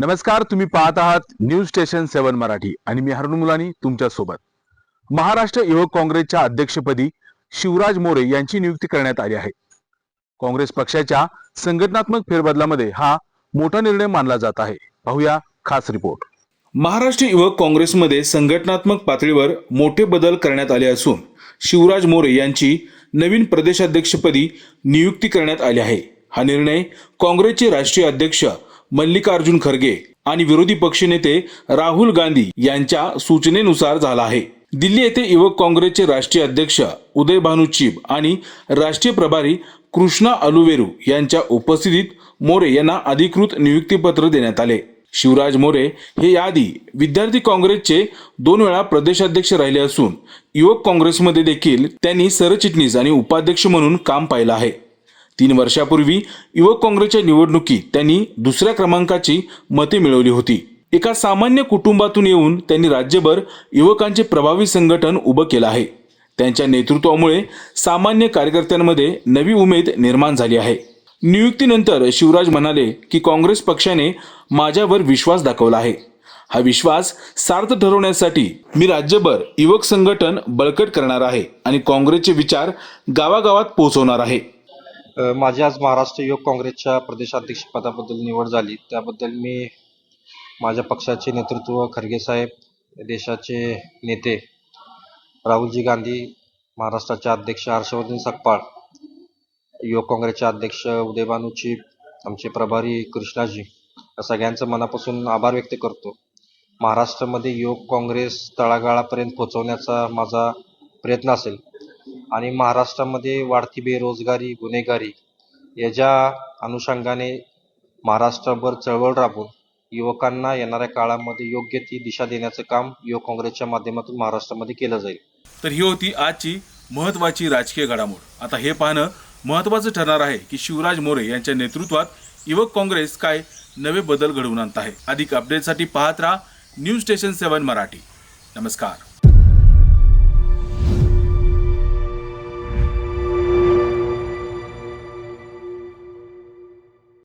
नमस्कार तुम्ही पाहत आहात न्यूज स्टेशन सेवन मराठी आणि मी हरुण मुलानी तुमच्यासोबत महाराष्ट्र युवक काँग्रेसच्या अध्यक्षपदी शिवराज मोरे यांची नियुक्ती करण्यात आली आहे. काँग्रेस पक्षाच्या संघटनात्मक फेरबदलामध्ये हा मोठा निर्णय मानला जात आहे. पाहूया खास रिपोर्ट. महाराष्ट्र युवक काँग्रेसमध्ये संघटनात्मक पातळीवर मोठे बदल करण्यात आले असून शिवराज मोरे यांची नवीन प्रदेशाध्यक्षपदी नियुक्ती करण्यात आली आहे. हा निर्णय काँग्रेसचे राष्ट्रीय अध्यक्ष मल्लिकार्जुन खरगे आणि विरोधी पक्षनेते राहुल गांधी यांच्या सूचनेनुसार झाला आहे. दिल्ली येथे युवक काँग्रेसचे राष्ट्रीय अध्यक्ष उदय भानू चिब आणि राष्ट्रीय प्रभारी कृष्णा अलुवेरू यांच्या उपस्थितीत मोरे यांना अधिकृत नियुक्तीपत्र देण्यात आले. शिवराज मोरे हे याआधी विद्यार्थी काँग्रेसचे दोन वेळा प्रदेशाध्यक्ष राहिले असून युवक काँग्रेसमध्ये देखील त्यांनी सरचिटणीस आणि उपाध्यक्ष म्हणून काम पाहिलं आहे. तीन वर्षापूर्वी युवक काँग्रेसच्या निवडणुकीत त्यांनी दुसऱ्या क्रमांकाची मते मिळवली होती. एका सामान्य कुटुंबातून येऊन त्यांनी राज्यभर युवकांचे प्रभावी संघटन उभं केलं आहे. त्यांच्या नेतृत्वामुळे सामान्य कार्यकर्त्यांमध्ये नवी उमेद निर्माण झाली आहे. नियुक्तीनंतर शिवराज म्हणाले की काँग्रेस पक्षाने माझ्यावर विश्वास दाखवला आहे. हा विश्वास सार्थ ठरवण्यासाठी मी राज्यभर युवक संघटन बळकट करणार आहे आणि काँग्रेसचे विचार गावागावात पोहोचवणार आहे. माझी आज महाराष्ट्र युवक काँग्रेसच्या प्रदेशाध्यक्षपदाबद्दल निवड झाली. त्याबद्दल मी माझ्या पक्षाचे नेतृत्व खरगे साहेब देशाचे नेते राहुलजी गांधी महाराष्ट्राचे अध्यक्ष हर्षवर्धन सकपाळ युवक काँग्रेसचे अध्यक्ष उदयभानू आमचे प्रभारी कृष्णाजी या सगळ्यांचं मनापासून आभार व्यक्त करतो. महाराष्ट्रामध्ये युवक काँग्रेस तळागाळापर्यंत पोहोचवण्याचा माझा प्रयत्न असेल. आणि महाराष्ट्रामध्ये वाढती बेरोजगारी गुन्हेगारी याच्या अनुषंगाने महाराष्ट्रभर चळवळ राबवून युवकांना येणाऱ्या काळामध्ये योग्य ती दिशा देण्याचं काम युवक काँग्रेसच्या माध्यमातून महाराष्ट्रामध्ये केलं जाईल. तर ही होती आजची महत्वाची राजकीय घडामोड. आता हे पाहणं महत्वाचं ठरणार आहे की शिवराज मोरे यांच्या नेतृत्वात युवक काँग्रेस काय नवे बदल घडवून आणत आहे. अधिक अपडेटसाठी पाहत राहा न्यूज स्टेशन सेवन मराठी. नमस्कार.